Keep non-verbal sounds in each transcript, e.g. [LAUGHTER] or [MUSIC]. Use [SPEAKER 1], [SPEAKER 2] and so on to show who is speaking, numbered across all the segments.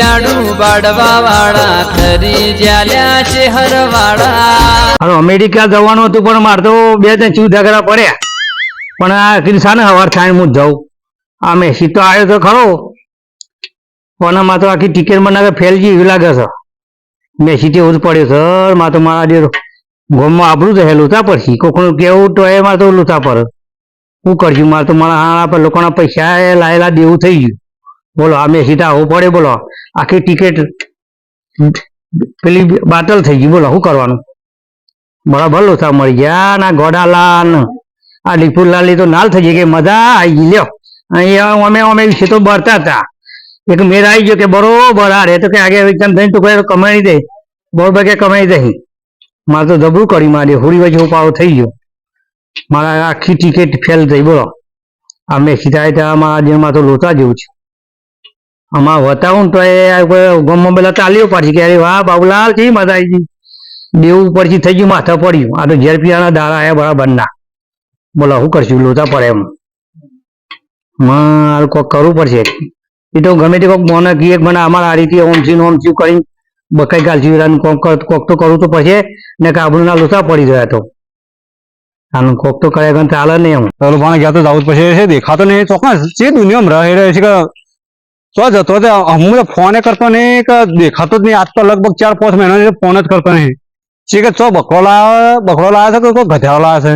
[SPEAKER 1] જાડું
[SPEAKER 2] અમેરિકા જવાનું હતું, પણ મારે તો બે ત્રણ ચૂ ઝઘડા પડ્યા. પણ આ કીધું સાને હવાર થાય હું જાઉં. આ મેસી તો આવ્યો તો ખરો. પણ આમાં તો આખી ટિકિટ બનાવે ફેલ જેવી લાગે છે. મેસી એવું જ પડ્યો સરમાં તો મારા જે ગોમમાં આબરું તો હે લૂંટા પડશે કોકનું કેવું તો એ મારે તો લુતા પર શું કરશું મારે તો મારા હાણા લોકોના પૈસા લાયેલા દેવું થઈ ગયું. બોલો, આ સીધા આવું પડે, બોલો. આખી ટિકિટ પેલી બાતલ થઈ ગઈ, બોલો, શું કરવાનું? બરાબર લોથા મળી ગયા ના ગોડાલાલ આ લીપુલાલી તો નાલ થઈ ગઈ કે મજા આવી ગઈ, લ્યો. અહીંયા અમે અમે વિશે તો બરતા હતા. એક મેર આવી ગયો કે બરોબર, આ રે તો કે આગે એકદમ થઈને તો કોઈ કમાઈ દે. બરોબર કે કમાઈ દે? મારે તો જબરું કરી મારી હોળી વચ્ચે ઉપાડો થઈ ગયો. મારા આખી ટિકિટ ફેલ થઈ, બોલો. અમે સીધા મારા દિનમાં તો લોચા જેવું છે. આમાં વતાવું તો એ ગમમાં પેલા તાલીઓ પાડી કે અરે વાહ, બાબુલાલ, કેવી મજા આવી ગઈ? દેવું ઉપરથી થઈ ગયું, માથા પડ્યું. આ તો ઝેર પીવાના દાડા આવ્યા બરાબર ના બોલો, શું કરશું? લોતા પડે એમ. મારે કોક કરવું પડશે. એ તો ગમે તે કોક મને કીએ કે મને અમારા આ રીતે ઓમ છે ને ઓમ છે કરી બકાઈ વેરાનું કોક કોક તો કરવું તો પડશે, ને કાબુના લોતા પડી ગયા તો. આનું કોક તો કરે ગણ ચાલે નહીં એમ.
[SPEAKER 3] ચાલો પણ ગયા તો જવું પછી છે દેખાતો નહીં. ચોક્કસ જે દુનિયામાં રહી રહ્યો છે કે તો જતો તે હું તો ફોને કરતો નહીં કે દેખાતો જ નહીં. આજ તો લગભગ ચાર પાંચ મહિના ફોન જ કરતો નહીં. છે કે ચો બકરો લાવે બકરો લાવે છે કે કોઈ ગધેડો લાવે છે?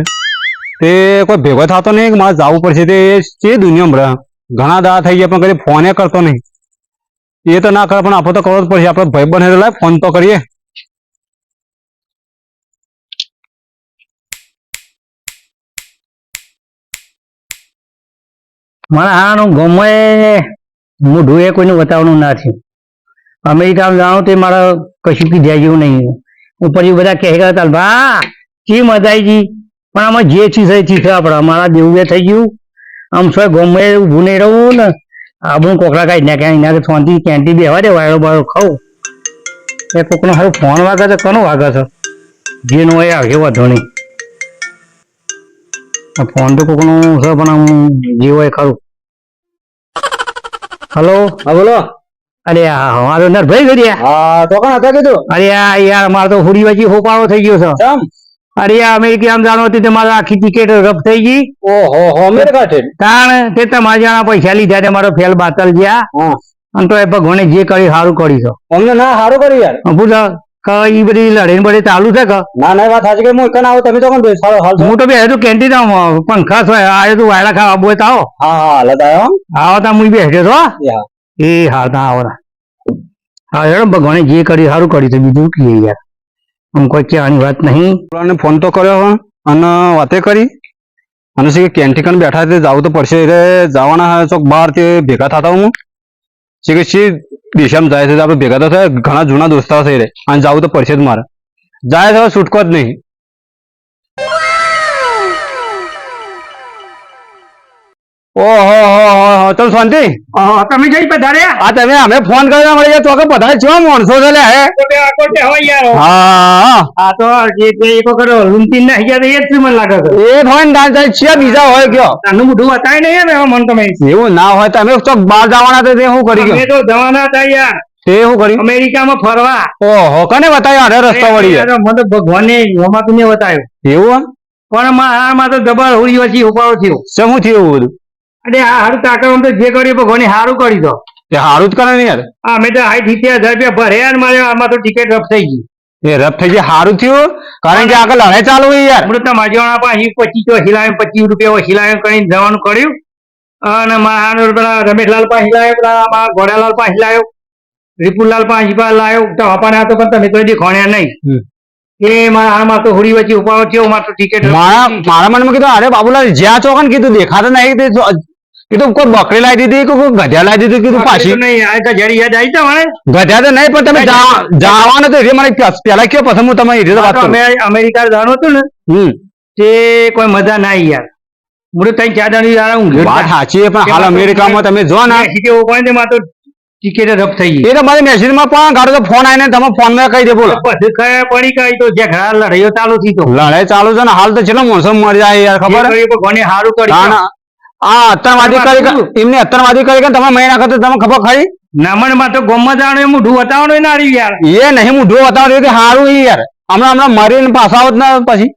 [SPEAKER 3] તે કોઈ ભેગો થતો નહીં કે મારે જવું પડશે? તે છે દુનિયામાં ઘણા દા થઈ ગયા, પણ કદી ફોને કરતો નહીં. એ તો ના કરે, પણ આપણે તો કરવો જ પડશે. આપણે ભાઈ બને લાય ફોન તો કરીએ.
[SPEAKER 2] મારા હાનું ગમે મોઢું એ કોઈને બતાવવાનું ના છે અમેરિકામાં જાણો તે મારા કશું કીધા જેવું નહીં ઉપર બધા કહે કે ચાલ ભા ચી મજા આવી પણ આમાં જે ચીજ છે ચીજ આપણે અમારા દેવું એ થઈ ગયું. આમ છો ગમે ઊભું નહીં રહું ને આપણું કોકરા કાઢી નાખે એના ફોનથી કેન્ટી બેહવા દે વાયરો બાયરો ખાવ એ કોકનો હારું ફોન વાગે છે, કોનો વાગે છે? જેનો એ આવે વાંધો નહીં. ફોન તો કોકનું છે, પણ આમ જે હોય ખરું. હલો?
[SPEAKER 3] હા બોલો.
[SPEAKER 2] અરે અમારો નરભાઈ ગયો
[SPEAKER 3] હા તો કોણ હતા કીધું?
[SPEAKER 2] અરે યાર મારો તો હુડી વચ્ચે હોપાળો થઈ ગયો છે. અરે અમેરિકા આમ જાણો હતી મારે આખી ટિકિટ રફ થઈ ગઈ?
[SPEAKER 3] ઓહો હો અમેરિકા
[SPEAKER 2] તાણ તે તમારા જાણા પૈસા લીધા છે મારો ફેલ બાતલ ગયા અને તો એ ભગવાને જે કર્યું સારું કર્યું છે.
[SPEAKER 3] અમને ના સારું કર્યું યાર.
[SPEAKER 2] પૂછો કે ઈ બધી લડાઈ બધી ચાલુ છે કે?
[SPEAKER 3] ના ના વાત સાચી કે હું કન આવું તમે તો કોણ બેસાડો હાલ
[SPEAKER 2] હું તો બે હેતું કેન્ટીન પંખા હોય આ તું વાયડા ખાવા બોય તો
[SPEAKER 3] હા હા હાલત આવ્યો
[SPEAKER 2] આવો તા હું તો
[SPEAKER 3] યા.
[SPEAKER 2] એ હા. તા આવો તા. હા હેડો ભગવાને જે કર્યું સારું કર્યું છે બીજું કીએ યાર. આમ કોઈ કહેવાની વાત નહીં.
[SPEAKER 3] પેલાને ફોન તો કર્યો હો. અને વાતે કરી. અને શું કે કેન્ટીકન બેઠા તે જવું તો પડશે. જવાના ચોક બહાર તે ભેગા થતા હું. છે કે શી દિશામાં જાય છે આપણે ભેગા તો થાય, ઘણા જૂના દોસ્તારો થઈ રહે અને જવું તો પડશે જ મારે. જાય છે છૂટકો જ નહીં. ઓહો હો હો હો તમે શાંતિ.
[SPEAKER 2] તમે જઈ પધાર્યા?
[SPEAKER 3] આ તમે અમે ફોન કર્યો મળે તો કે બધા છો માણસો છે હે? હા. હા.
[SPEAKER 2] આ તો જે તે એક ના તો મને લાગે છે.
[SPEAKER 3] એ છે બીજા હોય કયો
[SPEAKER 2] આનું મોઢું બતાય નહીં મન તમે.
[SPEAKER 3] એવું ના હોય તમે ચોક બહાર જવાના હતા તે શું કરી ગયો.
[SPEAKER 2] તો જવાના હતા યાર.
[SPEAKER 3] તે શું કર્યું
[SPEAKER 2] અમેરિકામાં ફરવા.
[SPEAKER 3] ઓહો કને બતાવ્યો? અરે રસ્તો વળી
[SPEAKER 2] મને તો ભગવાને હોમાતું ને બતાવ્યો.
[SPEAKER 3] એવું
[SPEAKER 2] પણ માં તો દબાણ હોળી પછી ઉપાડો થયો.
[SPEAKER 3] શું થયું બધું?
[SPEAKER 2] અરે આ હારું તાકર તો જે કર્યું ભગવાને સારું કરી દો.
[SPEAKER 3] તે સારું જ કરે ને યાર.
[SPEAKER 2] આ મેં તો હાઈ સિત્તેર હજાર રૂપિયા ભર્યા ને મારે આમાં તો ટિકિટ રફ થઈ ગઈ.
[SPEAKER 3] એ રફ થઈ જાય સારું થયું? કારણ કે આગળ લડાઈ ચાલુ હોય યાર.
[SPEAKER 2] હમણાં તમારા જેવાના પાસે પચીસ હિલાયો પચીસ રૂપિયા હિલાયો કરીને જવાનું કર્યું. અને મારા પેલા રમેશલાલ પાસે હિલાયો પેલા મારા ઘોડાલાલ પાસે હિલાયો રીપુલાલ પાસે લાયો તો અપાને હતો પણ તમે કોઈ દી ખોણ્યા નહીં. એ મારા આમાં તો હોળી વચ્ચે ઉપાડો થયો મારે ટિકિટ
[SPEAKER 3] મારા મારા મનમાં કીધું અરે બાબુલાલ જ્યાં ચોક કીધું દેખાતા નહીં. કીધું કોઈ બકરી લાવી દીધી કોઈ ગધ્યા લાવી દીધી કીધું પાછી?
[SPEAKER 2] નહીં આ તો જરી યાદ આવી તા મને
[SPEAKER 3] ગધ્યા તો નહીં પણ તમે જવાના તો એ મને પેલા કયો પછી હું તમે રીતે વાત
[SPEAKER 2] આ તો
[SPEAKER 3] કરું.
[SPEAKER 2] અમે અમેરિકા હતું ને
[SPEAKER 3] હમ.
[SPEAKER 2] તે કોઈ મજા ના યાર. મુરે ત્રણ ચાર દાડી યાર ઊંઘ્યો
[SPEAKER 3] વાત સાચી પણ હાલ અમેરિકામાં તમે જો ને.
[SPEAKER 2] સીધે તો ટિકિટ રફ થઈ ગઈ.
[SPEAKER 3] એ તો મારી પણ ગાડો તો ફોન આવીને તમે ફોનમાં કહી દે બોલો.
[SPEAKER 2] પછી કઈ પડી કઈ તો જે ઘણા લડાઈઓ ચાલુ થઈ તો.
[SPEAKER 3] લડાઈ ચાલુ છે ને હાલ તો ચેટલો મોસમ મરી જાય યાર ખબર?
[SPEAKER 2] કોને સારું કરી.
[SPEAKER 3] આ અત્તરવાદી કરી કે- એમને અત્તરવાદી કરી કે તમે મહિના કરતા તમે ખબર ખરી?
[SPEAKER 2] નામણમાં તો ગોમમાં જવાનું એ મોઢું બતાવવાનું ના રહ્યું યાર.
[SPEAKER 3] એ નહીં મૂઢું બતાવતો કે સારું એ યાર. હમણાં હમણાં મરીને પાછા આવત ના પછી.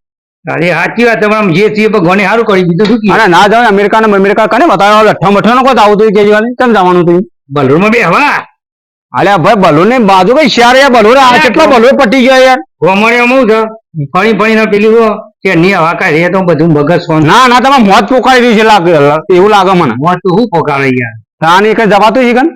[SPEAKER 2] અરે સાચી વાત તમે જે છીએ ભગવાને સારું કરી દીધું શું
[SPEAKER 3] અને ના જાવ અમેરિકા ને અમેરિકા કને બતાવ્યો? લઠ્ઠા મઠ્ઠા નો કોઈ આવું તું કેમ જવાનું તું
[SPEAKER 2] બલૂરમાં બે હવા
[SPEAKER 3] અલ્યા ભાઈ બલૂન ને બાજુ કઈ શિયાર યાર બલૂન આ કેટલા બલૂન પટી ગયા યાર?
[SPEAKER 2] ગોમડે હું છે. ફણી ફણી પેલું તો કે ની વાકા રે તો બધું બગસ સોન
[SPEAKER 3] ના ના તમે મોત રહ્યું છે લાગે એવું લાગે મને.
[SPEAKER 2] મોત તો શું પોકારે યાર?
[SPEAKER 3] તાની કઈ જવાતું છે કન
[SPEAKER 2] હું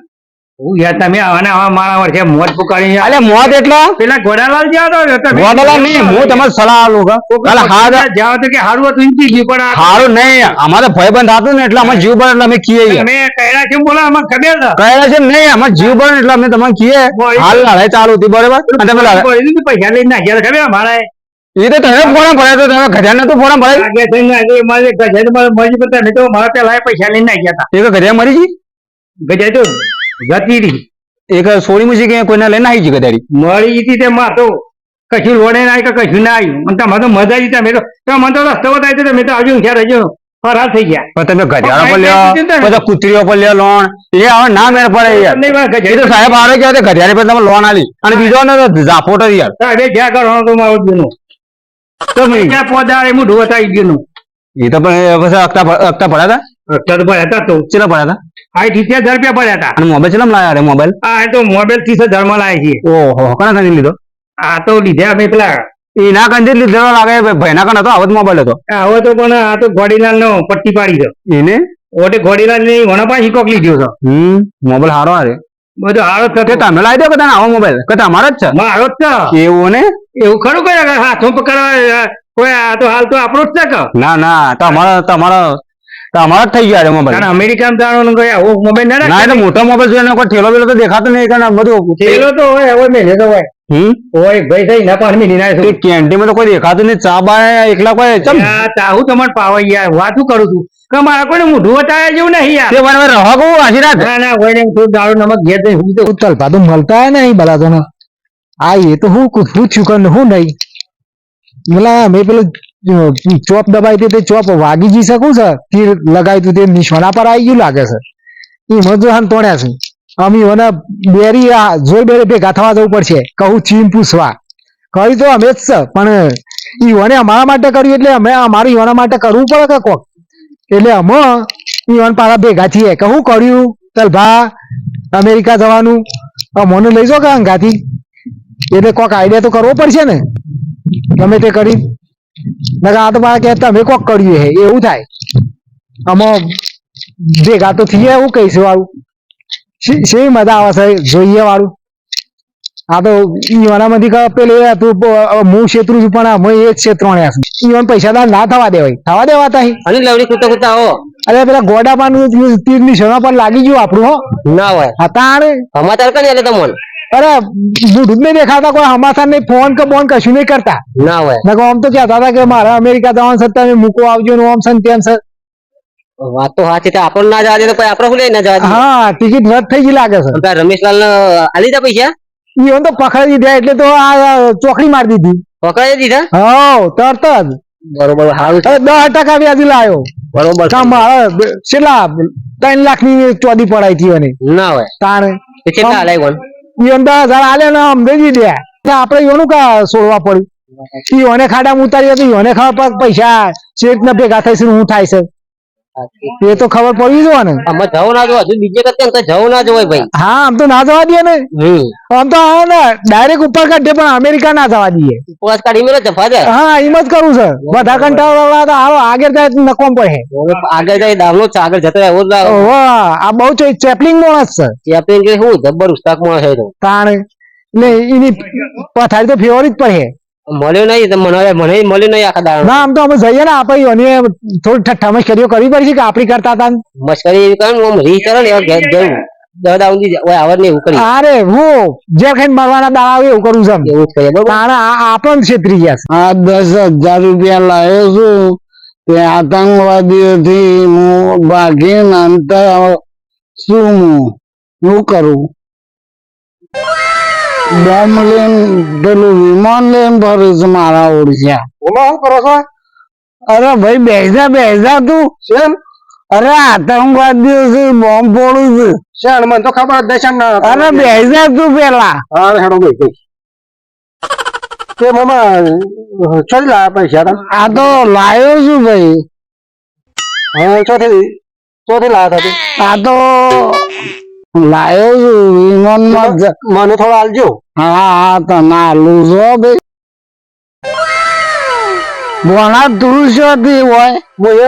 [SPEAKER 2] યાર તમે આને આવા મારા વર્ષે મોત પોકારી.
[SPEAKER 3] અલે મોત એટલે?
[SPEAKER 2] પેલા ગોડાલાલ જ્યાં હતો
[SPEAKER 3] ગોડલા નહીં હું તમારે સલાહ આલું કે અલે હા
[SPEAKER 2] જાઓ તો કે હારું હતું કીધું પણ
[SPEAKER 3] સારું નહીં અમારે ભય બંધ હતું ને એટલે અમે જીવ બળ એટલે અમે કીએ
[SPEAKER 2] અમે કહેલા છે બોલા આમાં ખબર છે?
[SPEAKER 3] નહીં અમારે જીવ બળ એટલે અમે તમને કીએ. હાલ લડાઈ ચાલુ હતી બરોબર? અને તમે લડાઈ-
[SPEAKER 2] પૈસા લઈને નાખ્યા હતા, ખબર મારા
[SPEAKER 3] એ તો તમે ફોરમ ભરાય તો તમે ગધ્યા તો ફોરમ ભરાય
[SPEAKER 2] આગે થઈને આગે મારે મારે પડતા નહીં તો મારા પેલા એ પૈસા લઈને નાખ્યા હતા.
[SPEAKER 3] એક ગધ્યા મરી ગઈ?
[SPEAKER 2] ગજા તો રહી
[SPEAKER 3] એક સોળી કે કોઈને લઈને આવી ગઈ ગધેડી
[SPEAKER 2] મળી હતી તે માં તો કશું લોડે ના આવી કે કશું ના આવ્યું અને તમારે તો મજા આવી તમે તો તો મને તો રસ્તો બતાવી દીધો મેં તો હજુ ખ્યાલ હજુ ફરાર થઈ ગયા.
[SPEAKER 3] પણ તમે ગધેડા પર લ્યો. બધા કુતરીઓ પર લ્યો લોન એ હવે ના મેળ પડે યાર. એ તો સાહેબ આરે ગયા તે પર તમે લોન આલી. અને બીજો ને તો ઝાપોટ જ યાર.
[SPEAKER 2] સાહેબે જ્યાં કરવાનું તો મારું જૂનું?
[SPEAKER 3] તો
[SPEAKER 2] ક્યાં ગયું
[SPEAKER 3] એ તો પણ અકતા ભ- અકતા ભર્યા હતા
[SPEAKER 2] ચલ ભર્યા હતા તો.
[SPEAKER 3] ચેલા ભર્યા હતા?
[SPEAKER 2] આ સિત્તેર હજાર રૂપિયા ભર્યા હતા.
[SPEAKER 3] અને મોબાઈલ ચેલા લાયા રે મોબાઈલ
[SPEAKER 2] આ તો મોબાઈલ ત્રીસ હજારમાં લાવી છીએ.
[SPEAKER 3] ઓહો કના કાંઈ લીધો?
[SPEAKER 2] આ તો લીધે અમે પેલા
[SPEAKER 3] એના કાંઈ લીધો લાગે ભાઈના કાન હતો આવો જ મોબાઈલ હતો.
[SPEAKER 2] આ હવે તો પણ આ તો ગોડીલાલ નો પટ્ટી પાડી છે.
[SPEAKER 3] એને?
[SPEAKER 2] ઓટે ગોડીલાલની વણા પાછી કોક લીધો છે.
[SPEAKER 3] હમ મોબાઈલ હારો હારે.
[SPEAKER 2] બધો હારો થતો.
[SPEAKER 3] તમે લાવી દો કે આવો મોબાઈલ કે તમારો જ છે?
[SPEAKER 2] મારો જ છે.
[SPEAKER 3] એવું ને?
[SPEAKER 2] એવું ખરું કે હાથો પકડવા કોઈ આ તો હાલ તો આપણો જ છે કે?
[SPEAKER 3] ના ના તમારો તમારો તમારો જ થઈ ગયા છે મોબાઈલ
[SPEAKER 2] અમેરિકામાં જાણવાનું કોઈ આવો મોબાઈલ ના
[SPEAKER 3] ના એટલે મોટો મોબાઈલ જોઈને કોઈ ઠેલો બેલો તો દેખાતો નહીં કારણ બધું
[SPEAKER 2] પેલો તો હોય હવે મેલે તો હોય.
[SPEAKER 3] હમ?
[SPEAKER 2] હોય ભાઈ થઈ ના પણ મિલી ના
[SPEAKER 3] એ કેન્ટીનમાં તો કોઈ દેખાતું નહીં ચા બા એકલા કોઈ ચમ?
[SPEAKER 2] ચાહું તમારે પાવા યાર વાતું કરું છું. કે મારા કોઈને મોઢું બતાવ્યા જેવું નહીં યાર.
[SPEAKER 3] તે મને રહો આશીર્વાદ
[SPEAKER 2] ના ના હોય ને થોડું દારૂ નમક ઘેર હું તો
[SPEAKER 4] તો મળતા હે નહીં બલા તો આ એ તો હું પૂછ્યું કે હું નહીં? મલા મેં પેલું ચોપ દબાઈ હતી તે ચોપ વાગી જઈ શકું છે? તીર લગાવી તું તે નિશાના પર આવી ગયું લાગે છે. એ મજુહાન તોડ્યા છે. અમે મને બેરી આ જોઈ બેરી ભેગા થવા જવું પડશે. કહું ચીન પૂછવા. કહ્યું તો અમે જ છે, પણ ઈ વને અમારા માટે કર્યું એટલે અમે અમારું ઈવાના માટે કરવું પડે કે કોક? એટલે અમે ઈવન પાછા ભેગા છીએ કે કર્યું? ચાલ ભા, અમેરિકા જવાનું. મને લઈ જાઓ કે અંગાથી? એટલે કોક આઈડિયા તો કરવો પડશે ને? ગમે તે કરી. આ તો મારા કે તમે કોક કર્યું હે એવું થાય. આમાં ભેગા તો થઈએ એવું કહીશું વાળું. શી મજા આવે છે જોઈએ વાળું. આ તો ઈવાનામાંથી પેલું એ હતું હું છેતરું છું પણ અમે એ જ છેતરોણ્યા છું ઈવન પૈસાદાર ના થવા દેવાય. થવા દેવાતા
[SPEAKER 1] અને લવડી કૂતા કૂતા હો
[SPEAKER 4] અરે પેલા ગોડાપાનું તીર નિશાના પર લાગી ગયું આપણું હો.
[SPEAKER 1] ના હોય.
[SPEAKER 4] હતા આને
[SPEAKER 1] સમાચાર કઈ એટલે તમને?
[SPEAKER 4] અરે બુઢું જ નહીં દેખાતા કોઈ હમાસા નહીં ફોન કે બોન કશું નહીં કરતા.
[SPEAKER 1] ના હોય.
[SPEAKER 4] નકર આમ તો કહેતા હતા કે મારે અમેરિકા જવાનું છે તમે મૂકો આવજો ને આમ સન તેમ સર
[SPEAKER 1] વાત તો સાચી છે આપણને ના જવા દે તો પછી આપણે શું ના જવા દે?
[SPEAKER 4] હા ટિકિટ રદ થઈ ગઈ લાગે છે.
[SPEAKER 1] પેલા રમેશલાલ ને આલી દા પૈસા?
[SPEAKER 4] ઈવન તો પકડી દીધા એટલે તો આ ચોકડી મારી દીધી.
[SPEAKER 1] પકડાઈ દીધા?
[SPEAKER 4] હા તરત જ.
[SPEAKER 1] બરોબર સારું છે.
[SPEAKER 4] દસ ટકા વ્યાજ લાયો.
[SPEAKER 1] બરોબર.
[SPEAKER 4] મારે કેટલા ત્રણ લાખની ચોદી પડાઈ હતી
[SPEAKER 1] ના હોય.
[SPEAKER 4] તાણે.
[SPEAKER 1] કેટલા હલાય
[SPEAKER 4] ઈવન દસ આલે ને આપડે ઈવનું કા છોડવા પડ્યું? ઈવને ખાડામાં ઉતારી હતી ખબર પૈસા ચેક ના ભેગા છે હું થાય છે. એ તો ખબર પડવી જોઈએ ને
[SPEAKER 1] આમાં જવું ના જોવા. બીજે કરતા તો જવું ના જોવાય ભાઈ.
[SPEAKER 4] હા આમ તો ના જવા દે ને. આમ તો આવો ને ડાયરેક્ટ ઉપર કાઢે પણ અમેરિકા ના જવા દઈએ.
[SPEAKER 1] ઉપવાસ કાઢી મેળો જફા દે.
[SPEAKER 4] હા એમ જ કરું છે. બધા કંટાળ વાળા તો આવો આગળ જાય નકોમ પડે.
[SPEAKER 1] આગળ જાય ડાવલો છે આગળ જતો એવો જ
[SPEAKER 4] આ બહુ ચેપલિંગ માણસ છે.
[SPEAKER 1] ચેપલિંગ કે શું? જબર ઉસ્તાક માણસ છે તો.
[SPEAKER 4] તાણ. ને એની પથારી તો ફેવરિટ જ પડે.
[SPEAKER 1] મળ્યો નહીં તો મને મને મળ્યો નહીં આખા દાડા.
[SPEAKER 4] ના આમ તો અમે જઈએ ને આપણે અને થોડી ઠઠ્ઠા મશ્કરીઓ કરવી પડશે કે આપણી કરતા હતા મશ્કરી
[SPEAKER 1] મસ્કરી એવી કરે આમ રીસ કરે ને એવા ઘેર જવું દાદા ઊંધી ઓય આવર ને એવું કરી
[SPEAKER 4] અરે હું જે ખાઈને મારવાના દાડા આવે એવું કરું છું
[SPEAKER 1] એવું કરીએ બરોબર?
[SPEAKER 4] તારા આ આપણને છેતરી ગયા છે.
[SPEAKER 5] આ દસ હજાર રૂપિયા લાવ્યો છું. તે આતંકવાદીઓથી હું ભાગીને અંતર શું હું કરું? બોમ્બ લઈને પેલું વિમાન લઈને ભરું છું મારા ઓળખ્યા.
[SPEAKER 4] શું કરો છો?
[SPEAKER 5] અરે ભાઈ બેસા બેસા તું.
[SPEAKER 4] શેમ
[SPEAKER 5] અરે આતંકવાદીઓ છે બોમ્બ ફોડું છે.
[SPEAKER 6] શેણ મને તો ખબર નહીં શાણ
[SPEAKER 5] અરે બેસા તું પેલા.
[SPEAKER 6] હા હેડો ભાઈ તે મામા ચોથી લાયા પૈસા
[SPEAKER 5] આ તો લાયો છું ભાઈ.
[SPEAKER 6] હા ચોથી ચોથી લાયા હતા
[SPEAKER 5] આ તો લાયો છું વિમાનમાં
[SPEAKER 6] મને થોડો આલજો.
[SPEAKER 5] હા તને આલું છો ભાઈ ભણા તું શોથી હોય.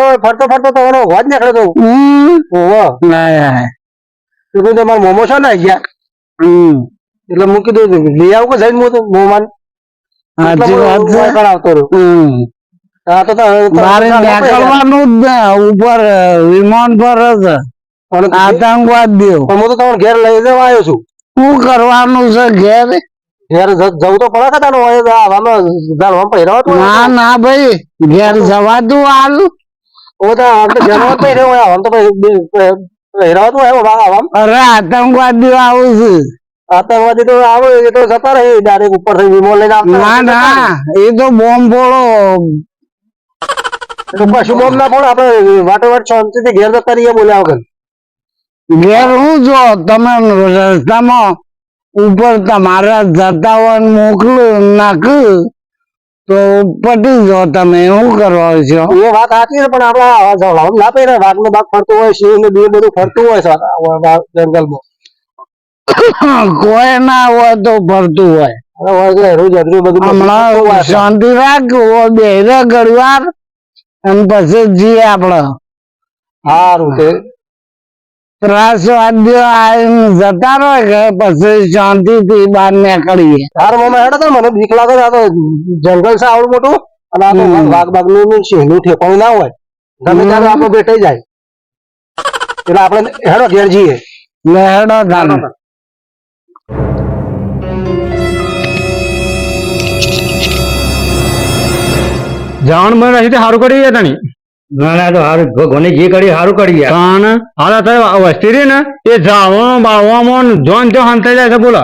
[SPEAKER 6] એ ફરતો ફરતો તો ઓનો અવાજ નીકળે તો.
[SPEAKER 5] હમ.
[SPEAKER 6] ઓવો
[SPEAKER 5] ના
[SPEAKER 6] તો કીધું તમારા મોમો છે ને ગયા
[SPEAKER 5] હમ.
[SPEAKER 6] એટલે મૂકી દઉં લઈ આવું કે જઈને હું તો મોમાન?
[SPEAKER 5] સાચી વાત છે.
[SPEAKER 6] રહ્યો
[SPEAKER 5] હમ.
[SPEAKER 6] આ તો તો- તો-
[SPEAKER 5] મારે નીકળવાનું જ ને ઉપર વિમાન પર જ. આતંકવાદ
[SPEAKER 6] દેવ હું તો તમારે ઘેર લઈ જવા આવ્યો છું.
[SPEAKER 5] શું કરવાનું છે ઘેર?
[SPEAKER 6] ઘેર જવું તો પડે કે તાનો હોય? તો આવામાં ઝાડવામાં પહેરાવો તો હોય.
[SPEAKER 5] ના ના ભાઈ ઘેર જવા તું હાલ.
[SPEAKER 6] ઓ તો આમ તો ઘેરમાં પહેર્યો હોય આમ તો
[SPEAKER 5] અરે આવું છે.
[SPEAKER 6] આતંકવાદી તો આવે એ તો જતા રહે ડાયરેક્ટ ઉપરથી વિમો લઈને આવતા
[SPEAKER 5] ના ના એ તો બોમ્બ ફોડો
[SPEAKER 6] કશું બોમ્બ ના પડે આપણે વાટો વાટ શાંતિથી ઘેર જતા રહીએ બોલ્યા વગર.
[SPEAKER 5] ઘેર હું જો તમે રસ્તામાં ઉપર તમારા જતા હોય મોકલું નાખ્યું તો પટી જો તમે શું કરવા છો.
[SPEAKER 6] એ વાત સાચી છે પણ આપડા ના પહેરે વાઘ નો બાગ ફરતું હોય સિંહ ને બે બધું ફરતું હોય છે જંગલમાં. [COUGHS]
[SPEAKER 5] કોઈ ના હોય તો ફરતું હોય. શાંતિ રાખ બે ઘડીવાર અને પછી જઈએ આપડે.
[SPEAKER 6] સારું
[SPEAKER 5] આવીને જતા રહે કે પછી શાંતિથી બહાર નીકળીએ.
[SPEAKER 6] તાર મામા હેડો તો મને બીક લાગે છે. આ તો જંગલ છે આવડું મોટું અને આ તો. વાઘ બાગનું સિંહ ઠેકાણું ના હોય. ગમે ત્યારે આપણે બેઠાઈ જાય. એટલે આપણે હેડો ઘેર જઈએ.
[SPEAKER 5] લહેડો તાને.
[SPEAKER 2] જાણ મને નથી સારું કરી ગયા તણી. ના ના તો સારું ભગવાને જે કરી સારું કરી કાન હાલા તો વસ્તી રહી ને એ જોન જો હંતાઈ જાય છે બોલો.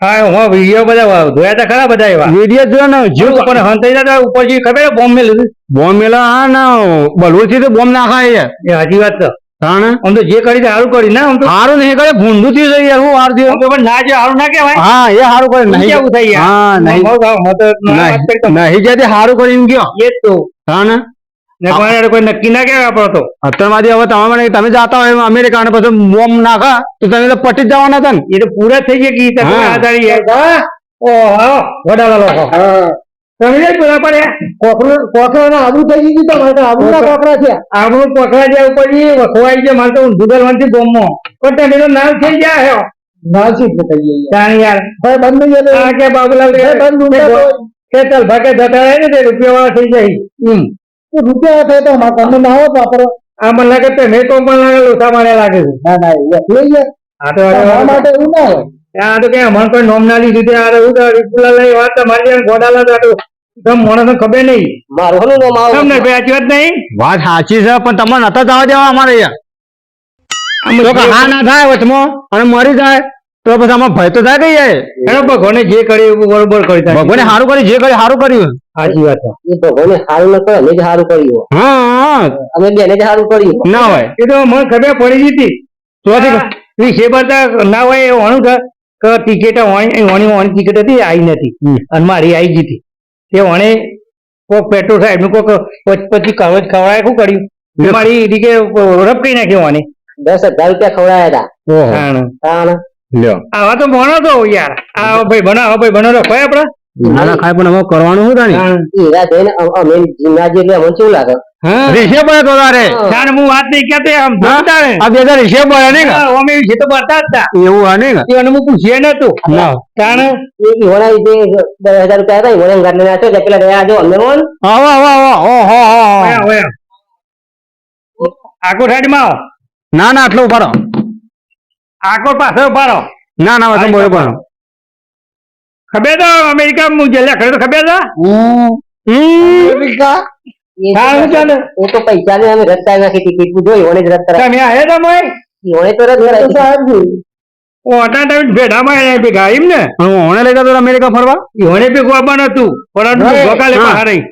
[SPEAKER 2] હા હું વીડિયો બધા જોયા હતા ખરા બધા એવા? વીડિયો જોયો ને જીવ પણ હંતાઈ જાય ઉપર ખબર બોમ્બ મેલું બોમ્બ મેલા હા ના બલવું થી તો બોમ્બ નાખાય એ સાચી વાત છે. તાણ? આમ તો જે કરી સારું કરી ના આમ તો? સારું નહીં કરે ભૂંડું થયું જઈ યાર હું વાર થયો પણ ના જે સારું ના કહેવાય. હા એ સારું કરે નહીં. કેવું થાય હા નહીં. નહીં જે સારું કરીને ગયો. એ જ તો. હા ને કોઈ યાર કોઈ નક્કી ના કહેવાય આપણો તો? અત્યારમાંથી હવે તમે મને તમે જાતા હોય અમેરિકા ને પછી મોમ નાખા તો તમે તો પટી જ જવાના હતા ને. એ તો પૂરા થઈ ગયા ગીત આધારી ઓહો વડાલા લોકો. તમે પેલા પડે કોકરો કોકરો આબુ થઈ ગયું તમારે તો આબુ ના કોકરા છે આબુ કોકરા જે ઉપર એ ખોવાઈ ગયા મારે તો દુગલ વંતી બોમ્બો પણ તમે તો થઈ ગયા હે. નામ થઈ ગયા. યાર. ભાઈ બંધ ગયો આ કે બાબુલાલ બંધ કે ચાલ ભાગે જતા રહે ને તે રૂપિયા વાળા થઈ જાય હમ. રૂપિયા થાય તો મારા તમને ના હોત વાપરો. આ મને લાગે તો મેં તો પણ લાગે લોસા મારે લાગે છે. ના ના લઈ ગયા આ તો માટે એવું ના હોય. આ તો કે મન કોઈ નોમનાલી ના આ એવું તો રિપુલા લઈ વાત તો મારી જોડે ગોડાલા તો આ તમ માણસને ખબર નહીં.
[SPEAKER 6] મારો હલું નામ આવે.
[SPEAKER 2] તમને સાચી વાત નહીં? વાત સાચી છે પણ તમને નતા જવા દેવા અમારે યાર હા ના થાય વચમાં. અને મરી જાય. તો પછી આમાં ભય તો થાય કઈ જાય એને ભગવાને જે કર્યું એવું બરોબર કરી ભગવાને સારું કર્યું જે કર્યું સારું કર્યું. સાચી વાત
[SPEAKER 7] એ ભગવાને સારું ન કરે અમે જ સારું કર્યું
[SPEAKER 2] હા હા.
[SPEAKER 7] અમે બેને જ સારું કર્યું
[SPEAKER 2] ના હોય. એ તો મને ખબર પડી ગઈ હતી. તો હતી છે ના હોય એ હોણું કે ટિકિટ હોણી હોણી હોણી ટિકિટ હતી આવી નથી. અને મારી આવી ગઈ હતી. એ હોણે કોક પેટ્રોલ સાહેબનું કોક પછી પછી કવચ ખવડાય શું કર્યું? મારી ટીકે રફ કરી નાખી હોણી
[SPEAKER 7] દસ હજાર રૂપિયા ખવડાયા હતા તાણ
[SPEAKER 2] આવા તો ભણો તો યાર. આ ભાઈ ભણો આ ભાઈ ભણો રખાય આપડે. ના ના ખાય પણ હવે કરવાનું શું તાણી
[SPEAKER 7] હીરા જઈને અમે જીમનાજી એટલે અમને કેવું લાગે?
[SPEAKER 2] રેશે પડે તો તારે. જાણ હું વાત નહીં કહેતો આમ જોરદાર આ બે હજાર પડે ને અમે વિશે તો બતા હતા. એવું હા ને હું ન તું. કારણ
[SPEAKER 7] એ ઈવોના જે દસ હજાર રૂપિયા હતા ઈવોને ગાડી નાખ્યો કે પેલા રહ્યા જો અમને મોન
[SPEAKER 2] આવો આવો આવો ઓહો આકો સાઈડમાં આવો. ના ના આટલું ઉભારો આકો પાછળ ઉભારો. ના ના વાત બોલો પણ ખબર તો અમેરિકા હું જેલા ખરે તો ખબર છે? હમ.
[SPEAKER 7] એ
[SPEAKER 2] ચાલે?
[SPEAKER 7] એ તો પૈસા ને અમે રસ્તા નાખી ટિકિટ જો ઈવોને જ રસ્તા
[SPEAKER 2] તમે આયા તમે?
[SPEAKER 7] ઈવોને તો રદ કરાવી
[SPEAKER 2] ઓ અટા ટાઈમ ભેડામાં એને ભેગા એમ ને? હું હોણે લઈ જતો અમેરિકા ફરવા? હોણે ભેગું આવવાનું હતું પણ ગોકાલે બહાર રહી.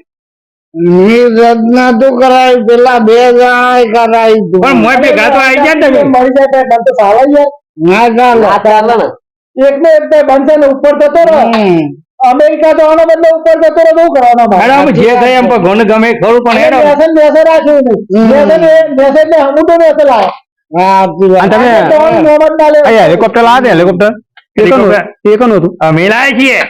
[SPEAKER 5] રચના તો કરાવી પેલા બે જણા કરાય. તું
[SPEAKER 2] પણ મોય ભેગા તો આવી ગયા ને
[SPEAKER 4] મળી જાય તો બંધ તો સારા યાર.
[SPEAKER 5] ના
[SPEAKER 7] ના ના.
[SPEAKER 4] એકને એક બે બનશે ને ઉપર જતો રહે. અમેરિકા તો આનો બદલે ઉપર જતો રહો બહુ કરવાનો
[SPEAKER 2] ભાઈ આમ જે થાય એમ પણ ભગવાનને ગમે ખરું પણ એને
[SPEAKER 4] મેસેજ મેસેજ રાખ્યું નહીં. મેસેજ મેસેજ ને હમું તો મેસેજ લાવે
[SPEAKER 3] હેલિકોપ્ટર લાવે હેલિકોપ્ટર. એ કોનું? હતું?
[SPEAKER 2] અમે લાવે છીએ.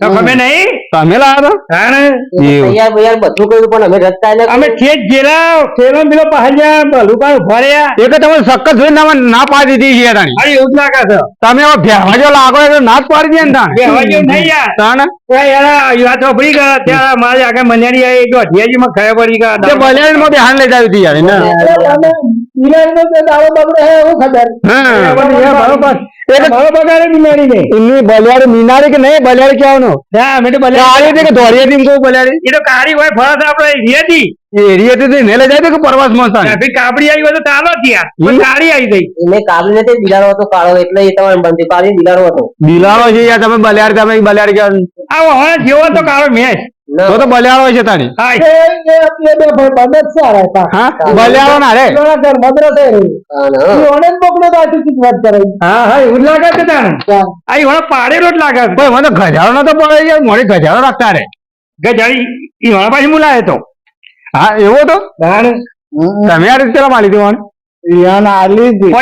[SPEAKER 2] તો ખબર નહીં?
[SPEAKER 3] તમે લાવ્યા હતા?
[SPEAKER 2] તાણે
[SPEAKER 3] એવું.
[SPEAKER 7] તૈયાર બૈયાર બધું કર્યું પણ અમે રસ્તા ને
[SPEAKER 2] અમે ઠેઠ ગયેલા થેલો પેલો પહાડ્યા બલુકા ઊભા
[SPEAKER 3] એ કે તમે સખત જોઈને તમે ના પાડી દીધી છે તાણી
[SPEAKER 2] અરે એવું જ લાગે
[SPEAKER 3] તમે હવે ભેવા લાગો એટલે ના જ પાડી દે ને તાણ.
[SPEAKER 2] બે હવા જેવું
[SPEAKER 3] તાણ?
[SPEAKER 2] યાર વાપરી ગયા. ત્યાં મારે આગળ મન્યારી આવી જો અઠિયાજીમાં ખબર પડી ગયા
[SPEAKER 3] તે બેહાન લઈ હતી યાર
[SPEAKER 4] જે બગડે હે એવું ખબર.
[SPEAKER 3] હા.
[SPEAKER 2] બરોબર. એ તો બરોબર. બગાડે બિનારી ને
[SPEAKER 3] એમની બલિયાળી મીનારી કે નહીં બલિયાળી કહેવાનું
[SPEAKER 2] ના અમે તો
[SPEAKER 3] કાળી હતી કે ધોળી હતી એમ કહું બલિયાળી
[SPEAKER 2] એ તો કાળી હોય ફરસ આપણે હિયાતી
[SPEAKER 3] એ એરી હતી નેલે જાય તો કે પરવાસમાં તાણ.
[SPEAKER 2] ભઈ કાબડી આવી હોય તો ચાલો ત્યાં. પણ કાળી આવી ગઈ.
[SPEAKER 7] એને કાબડી નથી બિલાડો હતો કાળો એટલે એ તમારે બંધ કાળી બિલાડો હતો.
[SPEAKER 3] બિલાડો છે યાર તમે બલાર તમે બલિયાળી કે
[SPEAKER 2] આવો હવે જેવો તો કાળો મેચ
[SPEAKER 3] તો તો બલિયાળો છે તાણી
[SPEAKER 2] હા?
[SPEAKER 3] બલિયાળો ના રે?
[SPEAKER 7] હા,
[SPEAKER 2] હા એવું લાગે છે તાણ. આ પાડેલો જ લાગે
[SPEAKER 3] ભાઈ મને તો ગજાળો નતો પડે યાર. મોડી ગજાળો રાખતા રે.
[SPEAKER 2] ગજાડી ઈ વાળા પાછી મુલાય તો.
[SPEAKER 3] હા એવો તો? તમે આ રીતે પેલા માલી દેવાનું.
[SPEAKER 5] યાન આલી હતી.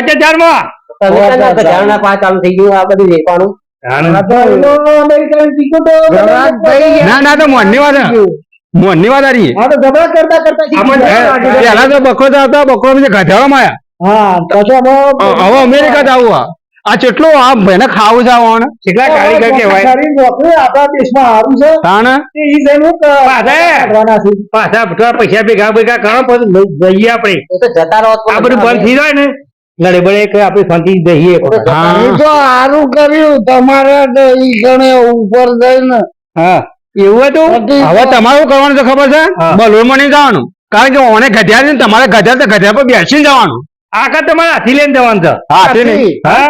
[SPEAKER 2] પાંચ
[SPEAKER 7] હજારમાં પાંચ ચાલુ થઈ ગયું આ બધું વેચવાનું.
[SPEAKER 3] ના ના તો વાત. વાત. પેલા તો હતા હવે અમેરિકા જવું આ. આ કેટલું આ ભાઈને ખાવું છે આવવાનું
[SPEAKER 2] કેટલા કારીગર કહેવાય?
[SPEAKER 4] આપણા દેશમાં સારું છે.
[SPEAKER 3] તાણ?
[SPEAKER 4] ઈ જઈને
[SPEAKER 2] પાછા. પાછા પૈસા ભેગા ભેગા કરો પછી જઈએ આપણે.
[SPEAKER 7] જતા રહો
[SPEAKER 2] આ બધું બંધ થઈ જાય ને? લડે બળે કે આપણે શાંતિ
[SPEAKER 5] દઈએ તો સારું કર્યું. તમારે તો ઈ ગણે ઉપર જઈને.
[SPEAKER 2] હા. એવું હતું?
[SPEAKER 3] હવે તમારું કરવાનું છે ખબર છે?
[SPEAKER 2] હા.
[SPEAKER 3] બલોરમાં નહીં જવાનું. કારણ કે ઓને ગધ્યા ને તમારે ગધ્યા તો ગધ્યા પર બેસીને જવાનું.
[SPEAKER 2] આખા તમારે હાથી લઈને જવાનું છે.
[SPEAKER 3] હાથી નહીં.
[SPEAKER 2] હા?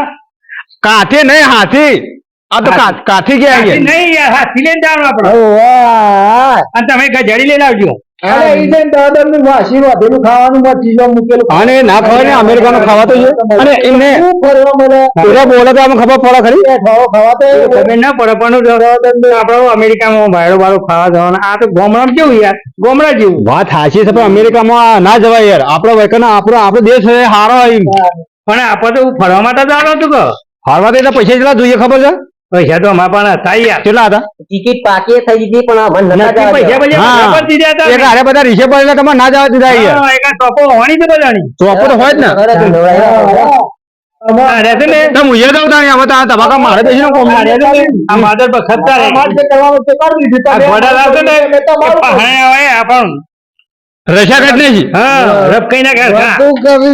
[SPEAKER 3] કાંઠે નહીં હાથી. આ તો કાંઠી ગયા છે
[SPEAKER 2] નહીં યાર હાથી લઈને જવાનું આપણે અને તમે ગજાડી લઈને આવજો અમેરિકામાં ભાડો ભાડો ખાવા જવાનું. આ તો ગામડામાં કેવું યાર? ગામડા જેવું.
[SPEAKER 3] વાત સાચી છે પણ અમેરિકામાં ના જવાય યાર. આપડે વૈકન આપણો આપડો દેશ છે હારો
[SPEAKER 2] પણ આપણે તો ફરવા માટે જવાનું હતું કે?
[SPEAKER 3] ફરવા તો પૈસા કેટલા જોઈએ ખબર છે?
[SPEAKER 2] પૈસા તો અમારા પણ થાય
[SPEAKER 3] કેટલા હતા?
[SPEAKER 7] ટિકિટ પાકી થઈ ગઈ પણ અમને નતા
[SPEAKER 2] પૈસા પૈસા દીધા હતા
[SPEAKER 3] એક બધા પર તમારે ના જવા દીધા યાર.
[SPEAKER 2] હા, ટોપો હોવાની છે બધાની
[SPEAKER 3] ચોપો તો હોય જ ને.
[SPEAKER 7] ઘરે તો નવરાયા.
[SPEAKER 2] આ રહેશે ને.
[SPEAKER 3] તો હું એ દઉં તાણી હવે તો આ તબાકા મારે બેસીને કોમ
[SPEAKER 2] આ રહેશે ને. આ માધર પર ખતતા રહે.
[SPEAKER 4] અમારે જે કરવાનું તે કરી દીધું.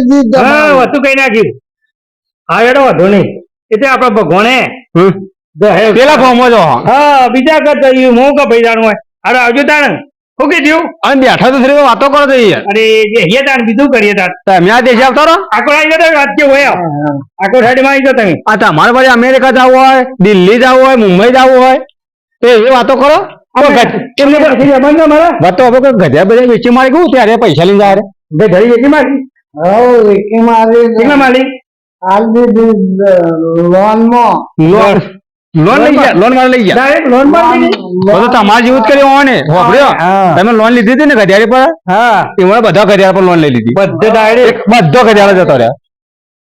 [SPEAKER 5] દીધું
[SPEAKER 2] હા વસ્તુ કઈ નાખ્યું હા એડો વધુ નહીં. એટલે આપડે ભગવાને.
[SPEAKER 3] પેલા ફોર્મ જો.
[SPEAKER 2] હા બીજા કરતા હું કે ભાઈ જાણું હોય? અરે આવજો તાણ. શું કીધું?
[SPEAKER 3] અને બેઠા તો શ્રી વાતો કરો તો
[SPEAKER 2] અરે જે તાણ બીજું કરીએ તાણ.
[SPEAKER 3] તમે આ દેશ આવતો રહો.
[SPEAKER 2] આખો આવી જતો વાત કે હોય આખો સાઈડમાં આવી જતો તમે
[SPEAKER 3] આ તમારે પછી અમેરિકા જવું હોય દિલ્હી જવું હોય મુંબઈ જવું હોય તો એવી વાતો કરો. વેચી મારી ગયું ત્યારે પૈસા લઈને જાય
[SPEAKER 2] બે ધરી વેચી મારી.
[SPEAKER 5] હવ વેચી મારી
[SPEAKER 2] મારી?
[SPEAKER 5] હાલ લોનમાં લોન.
[SPEAKER 3] લોન લઈ ગયા લોન વાળા લઈ ગયા.
[SPEAKER 2] ડાયરેક્ટ લોન
[SPEAKER 3] તો તમારે જેવું જ કર્યું હોય ને વાપર્યો? તમે લોન લીધી હતી ને ગધ્યારી પર?
[SPEAKER 2] હા.
[SPEAKER 3] એમાં બધા ગધ્યાર પર લોન લઈ લીધી.
[SPEAKER 2] બધે ડાયરેક્ટ
[SPEAKER 3] બધો ગધ્યારો જતો રહ્યા.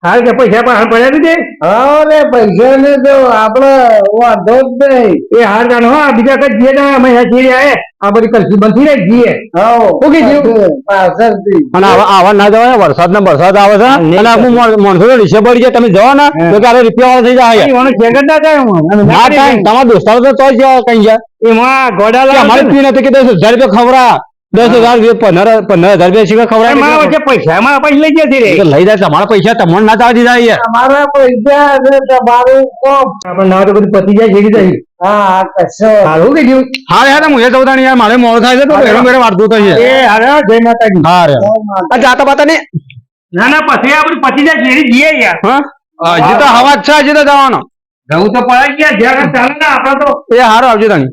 [SPEAKER 2] હાલ કે પૈસા પણ પડ્યા દીધે
[SPEAKER 5] હવે પૈસા ને તો આપડે વાંધો જ નહીં.
[SPEAKER 2] એ હાર જાણ હો બીજા કઈ જીએ ના અમે જઈએ આયે આ બધી કલસી બનતી રહી જીએ.
[SPEAKER 5] હવ
[SPEAKER 2] શું કીધું?
[SPEAKER 5] પાછળ-
[SPEAKER 3] અને આવા આવા ના જવાય વરસાદ ને વરસાદ આવે છે. અને આખું મોનસૂન રિસે પડી જાય તમે જવા ને તો ક્યારે રૂપિયા વાળા થઈ જાય.
[SPEAKER 2] એવાનું સેકન્ડ ના થાય હું
[SPEAKER 3] ના થાય. તમારા દોસ્તારો તો તોય જ કઈ જાય.
[SPEAKER 2] એમાં ગોડા
[SPEAKER 3] કે અમારે
[SPEAKER 2] પીને
[SPEAKER 3] તો નથી કે દસ હજાર રૂપિયા ખવડા દસ હજાર પંદર પંદર હજાર રૂપિયા શીખર
[SPEAKER 2] એમાં પૈસા એમાં પૈસા લઈ જતી રે
[SPEAKER 3] લઈ જાય તમારા પૈસા તમને ના ચાલી દીધા યાર.
[SPEAKER 5] તમારા પૈસા તમારું કોમ.
[SPEAKER 2] આપણે ના તો બધું પતી જાય છે જાય.
[SPEAKER 5] હા કશો.
[SPEAKER 2] સારું કીધું
[SPEAKER 3] હા યાર હું એ જવતા યાર મારે મોડ થાય છે તો મેળો મેળો વાળતું તો છે.
[SPEAKER 2] એ હારે જય માતાજી.
[SPEAKER 3] હા રે. આ જાતા પાતા નહીં
[SPEAKER 2] ના ના પછી આ પતી જાય ઘેરી જઈએ યાર.
[SPEAKER 3] હા? હજી તો હવા જ છે હજી તો જવાનો.
[SPEAKER 2] જવું તો પડે ગયા યાર જ્યાં ચાલે ને આપણે તો.
[SPEAKER 3] એ હારો આવજો તાણી.